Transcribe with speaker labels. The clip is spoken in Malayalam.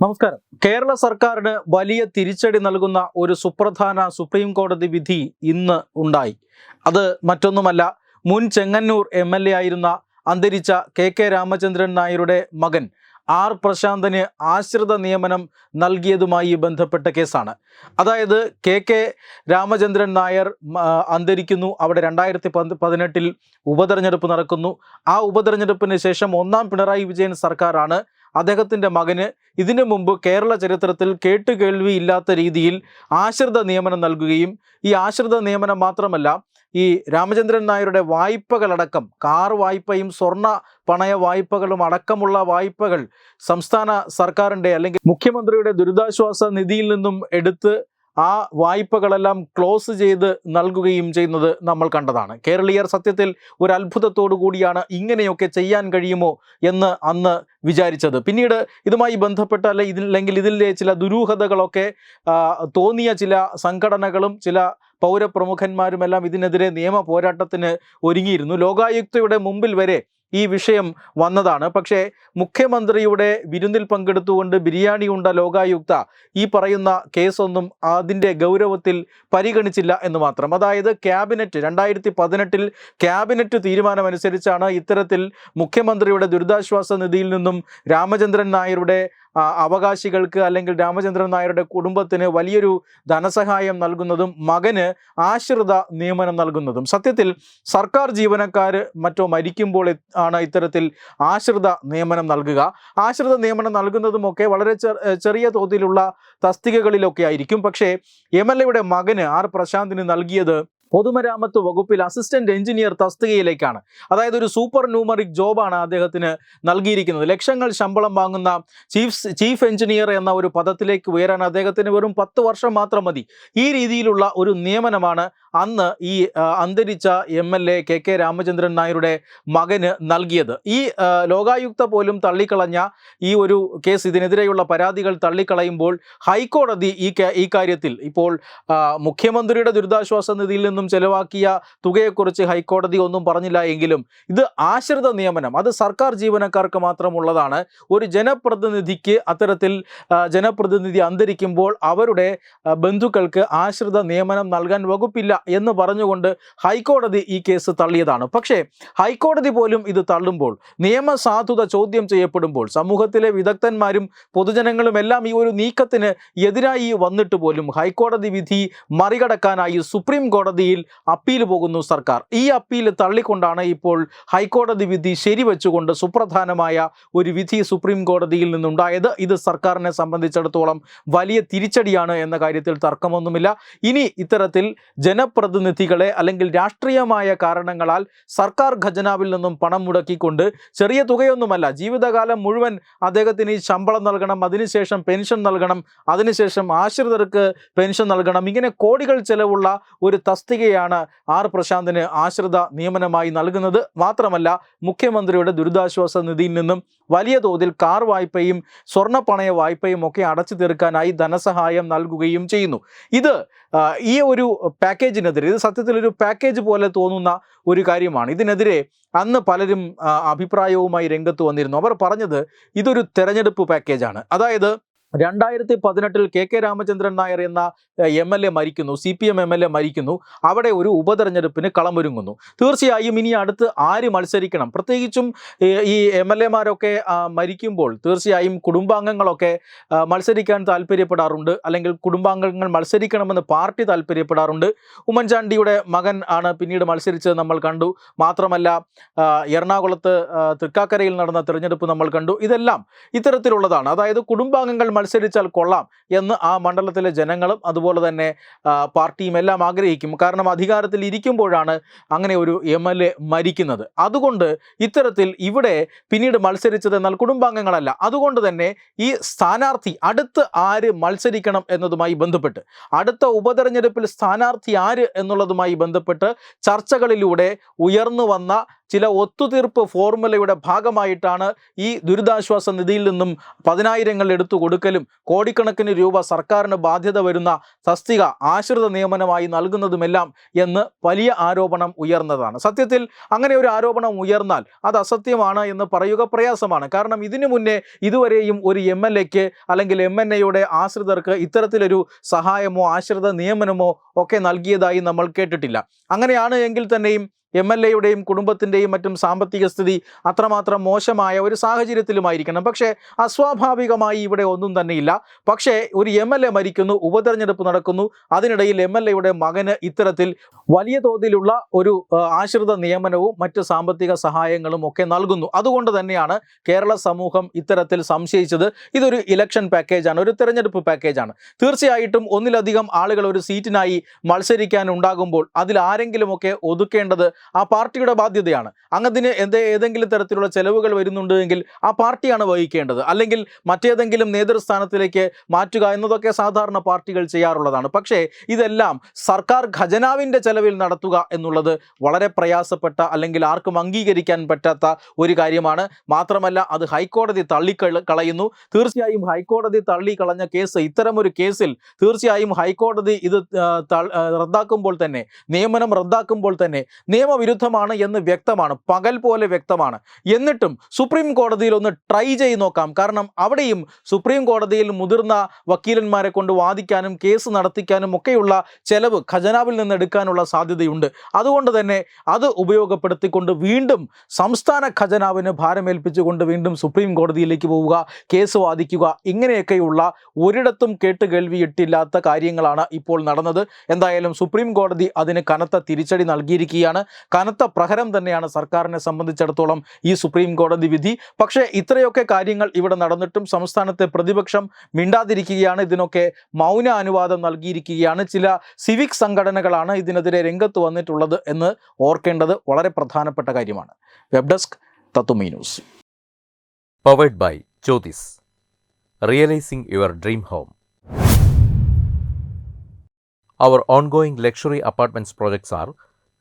Speaker 1: നമസ്കാരം. കേരള സർക്കാരിന് വലിയ തിരിച്ചടി നൽകുന്ന ഒരു സുപ്രധാന സുപ്രീം കോടതി വിധി ഇന്ന് ഉണ്ടായി. അത് മറ്റൊന്നുമല്ല മുൻ ചെങ്ങന്നൂർ എം എൽ എ ആയിരുന്ന അന്തരിച്ച കെ കെ രാമചന്ദ്രൻ നായരുടെ മകൻ ആർ പ്രശാന്തന് ആശ്രിത നിയമനം നൽകിയതുമായി ബന്ധപ്പെട്ട കേസാണ്. അതായത് കെ കെ രാമചന്ദ്രൻ നായർ അന്തരിക്കുന്നു. അവിടെ രണ്ടായിരത്തി പതിനെട്ടിൽ ഉപതെരഞ്ഞെടുപ്പ് നടക്കുന്നു. ആ ഉപതെരഞ്ഞെടുപ്പിന് ശേഷം ഒന്നാം പിണറായി വിജയൻ സർക്കാരാണ് അദ്ദേഹത്തിന്റെ മകന് ഇതിനു മുമ്പ് കേരള ചരിത്രത്തിൽ കേട്ടുകേൾവി ഇല്ലാത്ത രീതിയിൽ ആശ്രിത നിയമനം നൽകുകയും ഈ ആശ്രിത നിയമനം മാത്രമല്ല ഈ രാമചന്ദ്രൻ നായരുടെ വായ്പകളടക്കം കാർ വായ്പയും സ്വർണ പണയ വായ്പകളും അടക്കമുള്ള വായ്പകൾ സംസ്ഥാന സർക്കാരിന്റെ അല്ലെങ്കിൽ മുഖ്യമന്ത്രിയുടെ ദുരിതാശ്വാസ നിധിയിൽ നിന്നും എടുത്ത് ആ വായ്പകളെല്ലാം ക്ലോസ് ചെയ്ത് നൽകുകയും ചെയ്യുന്നത് നമ്മൾ കണ്ടതാണ്. കേരളീയർ സത്യത്തിൽ ഒരു അത്ഭുതത്തോടു കൂടിയാണ് ഇങ്ങനെയൊക്കെ ചെയ്യാൻ കഴിയുമോ എന്ന് അന്ന് വിചാരിച്ചത്. പിന്നീട് ഇതുമായി ബന്ധപ്പെട്ട അല്ലെ ഇതില്ലെങ്കിൽ ഇതിലെ ചില ദുരൂഹതകളൊക്കെ തോന്നിയ ചില സംഘടനകളും ചില പൗരപ്രമുഖന്മാരുമെല്ലാം ഇതിനെതിരെ നിയമ പോരാട്ടത്തിന് ഒരുങ്ങിയിരുന്നു. ലോകായുക്തയുടെ മുമ്പിൽ വരെ ഈ വിഷയം വന്നതാണ്. പക്ഷേ മുഖ്യമന്ത്രിയുടെ വിരുന്നിൽ പങ്കെടുത്തുകൊണ്ട് ബിരിയാണി ഉണ്ട ലോകായുക്ത ഈ പറയുന്ന കേസൊന്നും അതിന്റെ ഗൗരവത്തിൽ പരിഗണിച്ചില്ല എന്ന് മാത്രം. അതായത് ക്യാബിനറ്റ് രണ്ടായിരത്തി പതിനെട്ടിൽ ക്യാബിനറ്റ് തീരുമാനമനുസരിച്ചാണ് ഇത്തരത്തിൽ മുഖ്യമന്ത്രിയുടെ ദുരിതാശ്വാസ നിധിയിൽ നിന്നും രാമചന്ദ്രൻ നായരുടെ അവകാശികൾക്ക് അല്ലെങ്കിൽ രാമചന്ദ്രൻ നായരുടെ കുടുംബത്തിന് വലിയൊരു ധനസഹായം നൽകുന്നതും മകന് ആശ്രിത നിയമനം നൽകുന്നതും. സത്യത്തിൽ സർക്കാർ ജീവനക്കാർ മറ്റോ മരിക്കുമ്പോൾ ആണ് ഇത്തരത്തിൽ ആശ്രിത നിയമനം നൽകുക. ആശ്രിത നിയമനം നൽകുന്നതുമൊക്കെ വളരെ ചെറിയ തോതിലുള്ള തസ്തികകളിലൊക്കെ ആയിരിക്കും. പക്ഷേ എം എൽ എയുടെ മകന് ആർ പ്രശാന്തിന് നൽകിയത് പൊതുമരാമത്ത് വകുപ്പിൽ അസിസ്റ്റന്റ് എഞ്ചിനീയർ തസ്തികയിലേക്കാണ്. അതായത് ഒരു സൂപ്പർ ന്യൂമറിക് ജോബാണ് അദ്ദേഹത്തിന് നൽകിയിരിക്കുന്നത്. ലക്ഷങ്ങൾ ശമ്പളം വാങ്ങുന്ന ചീഫ് ചീഫ് എഞ്ചിനീയർ എന്ന ഒരു പദത്തിലേക്ക് ഉയരാൻ അദ്ദേഹത്തിന് വെറും പത്ത് വർഷം മാത്രം മതി. ഈ രീതിയിലുള്ള ഒരു നിയമനമാണ് അന്ന് ഈ അന്തരിച്ച M L A K K Ramachandran നായരുടെ മകന് നൽകിയത്. ഈ ലോകായുക്ത പോലും തള്ളിക്കളഞ്ഞ ഈ ഒരു കേസ് ഇതിനെതിരെയുള്ള പരാതികൾ തള്ളിക്കളയുമ്പോൾ ഹൈക്കോടതി ഈ ഈ കാര്യത്തിൽ ഇപ്പോൾ മുഖ്യമന്ത്രിയുടെ ദുരിതാശ്വാസ നിധിയിൽ നിന്നും ചെലവാക്കിയ തുകയെക്കുറിച്ച് ഹൈക്കോടതി ഒന്നും പറഞ്ഞില്ല എങ്കിലും ഇത് ആശ്രിത നിയമനം. അത് സർക്കാർ ജീവനക്കാർക്ക് മാത്രമുള്ളതാണ്. ഒരു ജനപ്രതിനിധിക്ക് അത്തരത്തിൽ ജനപ്രതിനിധി അന്തരിക്കുമ്പോൾ അവരുടെ ബന്ധുക്കൾക്ക് ആശ്രിത നിയമനം നൽകാൻ വകുപ്പില്ല എന്ന് പറഞ്ഞുകൊണ്ട് ഹൈക്കോടതി ഈ കേസ് തള്ളിയതാണ്. പക്ഷേ ഹൈക്കോടതി പോലും ഇത് തള്ളുമ്പോൾ നിയമസാധുത ചോദ്യം ചെയ്യപ്പെടുമ്പോൾ സമൂഹത്തിലെ വിദഗ്ധന്മാരും പൊതുജനങ്ങളും എല്ലാം ഈ ഒരു നീക്കത്തിന് എതിരായി വന്നിട്ട് പോലും ഹൈക്കോടതി വിധി മറികടക്കാനായി സുപ്രീം കോടതിയിൽ അപ്പീൽ പോകുന്നു സർക്കാർ. ഈ അപ്പീൽ തള്ളിക്കൊണ്ടാണ് ഇപ്പോൾ ഹൈക്കോടതി വിധി ശരിവെച്ചുകൊണ്ട് സുപ്രധാനമായ ഒരു വിധി സുപ്രീം കോടതിയിൽ നിന്നുണ്ടായത്. ഇത് സർക്കാരിനെ സംബന്ധിച്ചിടത്തോളം വലിയ തിരിച്ചടിയാണ് എന്ന കാര്യത്തിൽ തർക്കമൊന്നുമില്ല. ഇനി ഇത്തരത്തിൽ ജനപ്രതിനിധികളെ അല്ലെങ്കിൽ രാഷ്ട്രീയമായ കാരണങ്ങളാൽ സർക്കാർ ഖജനാവിൽ നിന്നും പണം മുടക്കിക്കൊണ്ട് ചെറിയ തുകയൊന്നുമല്ല ജീവിതകാലം മുഴുവൻ അദ്ദേഹത്തിന് ഈ ശമ്പളം നൽകണം അതിനുശേഷം പെൻഷൻ നൽകണം അതിനുശേഷം ആശ്രിതർക്ക് പെൻഷൻ നൽകണം ഇങ്ങനെ കോടികൾ ചെലവുള്ള ഒരു തസ്തികയാണ് ആർ പ്രശാന്തിന് ആശ്രിത നിയമനമായി നൽകുന്നത്. മാത്രമല്ല മുഖ്യമന്ത്രിയുടെ ദുരിതാശ്വാസ നിധിയിൽ നിന്നും വലിയ തോതിൽ കാർ വായ്പയും സ്വർണ പണയ വായ്പയും ഒക്കെ അടച്ചു തീർക്കാനായി ധനസഹായം നൽകുകയും ചെയ്യുന്നു. ഇത് ഈ ഒരു പാക്കേജിനെതിരെ ഇത് സത്യത്തിൽ ഒരു പാക്കേജ് പോലെ തോന്നുന്ന ഒരു കാര്യമാണ്. ഇതിനെതിരെ അന്ന് പലരും അഭിപ്രായവുമായി രംഗത്ത് വന്നിരുന്നു. അവർ പറഞ്ഞത് ഇതൊരു തെരഞ്ഞെടുപ്പ് പാക്കേജാണ്. അതായത് രണ്ടായിരത്തി പതിനെട്ടിൽ കെ കെ രാമചന്ദ്രൻ നായർ എന്ന എം എൽ എ മരിക്കുന്നു C P M M L A മരിക്കുന്നു. അവിടെ ഒരു ഉപതെരഞ്ഞെടുപ്പിന് കളമൊരുങ്ങുന്നു. തീർച്ചയായും ഇനി അടുത്ത് ആര് മത്സരിക്കണം? പ്രത്യേകിച്ചും ഈ എം എൽ എമാരൊക്കെ മരിക്കുമ്പോൾ തീർച്ചയായും കുടുംബാംഗങ്ങളൊക്കെ മത്സരിക്കാൻ താല്പര്യപ്പെടാറുണ്ട്. അല്ലെങ്കിൽ കുടുംബാംഗങ്ങൾ മത്സരിക്കണമെന്ന് പാർട്ടി താല്പര്യപ്പെടാറുണ്ട്. ഉമ്മൻചാണ്ടിയുടെ മകൻ ആണ് പിന്നീട് മത്സരിച്ചത് നമ്മൾ കണ്ടു. മാത്രമല്ല എറണാകുളത്ത് തൃക്കാക്കരയിൽ നടന്ന തിരഞ്ഞെടുപ്പ് നമ്മൾ കണ്ടു. ഇതെല്ലാം ഇത്തരത്തിലുള്ളതാണ്. അതായത് കുടുംബാംഗങ്ങൾ മത്സരിച്ചാൽ കൊള്ളാം എന്ന് ആ മണ്ഡലത്തിലെ ജനങ്ങളും അതുപോലെ തന്നെ പാർട്ടിയും എല്ലാം ആഗ്രഹിക്കും. കാരണം അധികാരത്തിൽ ഇരിക്കുമ്പോഴാണ് അങ്ങനെ ഒരു എം എൽ എ മരിക്കുന്നത്. അതുകൊണ്ട് ഇത്തരത്തിൽ ഇവിടെ പിന്നീട് മത്സരിച്ചത് എന്നാൽ കുടുംബാംഗങ്ങളല്ല. അതുകൊണ്ട് തന്നെ ഈ സ്ഥാനാർത്ഥി അടുത്ത് ആര് മത്സരിക്കണം എന്നതുമായി ബന്ധപ്പെട്ട് അടുത്ത ഉപതെരഞ്ഞെടുപ്പിൽ സ്ഥാനാർത്ഥി ആര് എന്നുള്ളതുമായി ബന്ധപ്പെട്ട് ചർച്ചകളിലൂടെ ഉയർന്നു വന്ന ചില ഒത്തുതീർപ്പ് ഫോർമുലയുടെ ഭാഗമായിട്ടാണ് ഈ ദുരിതാശ്വാസ നിധിയിൽ നിന്നും പതിനായിരങ്ങൾ എടുത്തു കൊടുക്കലും കോടിക്കണക്കിന് രൂപ സർക്കാരിന് ബാധ്യത വരുന്ന തസ്തിക ആശ്രിത നിയമനമായി നൽകുന്നതുമെല്ലാം എന്ന് വലിയ ആരോപണം ഉയർന്നതാണ്. സത്യത്തിൽ അങ്ങനെ ഒരു ആരോപണം ഉയർന്നാൽ അത് അസത്യമാണ് എന്ന് പറയുക പ്രയാസമാണ്. കാരണം ഇതിനു മുന്നേ ഇതുവരെയും ഒരു എം എൽ എക്ക് അല്ലെങ്കിൽ എം എൻ എയുടെ ആശ്രിതർക്ക് ഇത്തരത്തിലൊരു സഹായമോ ആശ്രിത നിയമനമോ ഒക്കെ നൽകിയതായി നമ്മൾ കേട്ടിട്ടില്ല. അങ്ങനെയാണ് എങ്കിൽ തന്നെയും എം എൽ എയുടെയും കുടുംബത്തിന്റെയും മറ്റും സാമ്പത്തിക സ്ഥിതി അത്രമാത്രം മോശമായ ഒരു സാഹചര്യത്തിലുമായിരിക്കണം. പക്ഷേ അസ്വാഭാവികമായി ഇവിടെ ഒന്നും തന്നെയില്ല. പക്ഷേ ഒരു എം എൽ എ മരിക്കുന്നു ഉപതെരഞ്ഞെടുപ്പ് നടക്കുന്നു. അതിനിടയിൽ എം എൽ എയുടെ മകന് ഇത്തരത്തിൽ വലിയ തോതിലുള്ള ഒരു ആശ്രിത നിയമനവും മറ്റ് സാമ്പത്തിക സഹായങ്ങളും ഒക്കെ നൽകുന്നു. അതുകൊണ്ട് തന്നെയാണ് കേരള സമൂഹം ഇത്തരത്തിൽ സംശയിച്ചത്. ഇതൊരു ഇലക്ഷൻ പാക്കേജാണ് ഒരു തെരഞ്ഞെടുപ്പ് പാക്കേജാണ്. തീർച്ചയായിട്ടും ഒന്നിലധികം ആളുകൾ ഒരു സീറ്റിനായി മത്സരിക്കാൻ ഉണ്ടാകുമ്പോൾ അതിൽ ആരെങ്കിലുമൊക്കെ ഒതുക്കേണ്ടത് ആ പാർട്ടിയുടെ ബാധ്യതയാണ്. അങ്ങതിന് എന്ത് ഏതെങ്കിലും തരത്തിലുള്ള ചെലവുകൾ വരുന്നുണ്ട് എങ്കിൽ ആ പാർട്ടിയാണ് വഹിക്കേണ്ടത്. അല്ലെങ്കിൽ മറ്റേതെങ്കിലും നേതൃസ്ഥാനത്തിലേക്ക് മാറ്റുക എന്നതൊക്കെ സാധാരണ പാർട്ടികൾ ചെയ്യാറുള്ളതാണ്. പക്ഷേ ഇതെല്ലാം സർക്കാർ ഖജനാവിന്റെ ചെലവിൽ നടത്തുക എന്നുള്ളത് വളരെ പ്രയാസപ്പെട്ട അല്ലെങ്കിൽ ആർക്കും അംഗീകരിക്കാൻ പറ്റാത്ത ഒരു കാര്യമാണ്. മാത്രമല്ല അത് ഹൈക്കോടതി തള്ളിക്കളയുന്നു തീർച്ചയായും ഹൈക്കോടതി തള്ളിക്കളഞ്ഞ കേസ് ഇത്തരമൊരു കേസിൽ തീർച്ചയായും ഹൈക്കോടതി ഇത് റദ്ദാക്കുമ്പോൾ തന്നെ നിയമനം റദ്ദാക്കുമ്പോൾ തന്നെ നിയമവിരുദ്ധമാണ് എന്ന് വ്യക്തമാണ്. പകൽ പോലെ വ്യക്തമാണ്. എന്നിട്ടും സുപ്രീം കോടതിയിൽ ഒന്ന് ട്രൈ ചെയ്ത് നോക്കാം. കാരണം അവിടെയും സുപ്രീം കോടതിയിൽ മുതിർന്ന വക്കീലന്മാരെ കൊണ്ട് വാദിക്കാനും കേസ് നടത്തിക്കാനും ഒക്കെയുള്ള ചെലവ് ഖജനാവിൽ നിന്ന് എടുക്കാനുള്ള സാധ്യതയുണ്ട്. അതുകൊണ്ട് തന്നെ അത് ഉപയോഗപ്പെടുത്തിക്കൊണ്ട് വീണ്ടും സംസ്ഥാന ഖജനാവിന് ഭാരമേൽപ്പിച്ചുകൊണ്ട് വീണ്ടും സുപ്രീം കോടതിയിലേക്ക് പോവുക കേസ് വാദിക്കുക ഇങ്ങനെയൊക്കെയുള്ള ഒരിടത്തും കേട്ട് കേൾവിയിട്ടില്ലാത്ത കാര്യങ്ങളാണ് ഇപ്പോൾ നടന്നത്. എന്തായാലും സുപ്രീം കോടതി അതിന് കനത്ത തിരിച്ചടി നൽകിയിരിക്കുകയാണ്. കനത്ത പ്രഹരം തന്നെയാണ് സർക്കാരിനെ സംബന്ധിച്ചിടത്തോളം ഈ സുപ്രീം കോടതി വിധി. പക്ഷേ ഇത്രയൊക്കെ കാര്യങ്ങൾ ഇവിടെ നടന്നിട്ടും സംസ്ഥാനത്തെ പ്രതിപക്ഷം മിണ്ടാതിരിക്കുകയാണ്. ഇതിനൊക്കെ മൗന അനുവാദം നൽകിയിരിക്കുകയാണ്. ചില സിവിക് സംഘടനകളാണ് ഇതിനെതിരെ രംഗത്ത് വന്നിട്ടുള്ളത് എന്ന് ഓർക്കേണ്ടത് വളരെ പ്രധാനപ്പെട്ട കാര്യമാണ്. Web desk തത്തുമി news.
Speaker 2: Powered by Jyothis realising your dream home Our ongoing luxury apartments projects are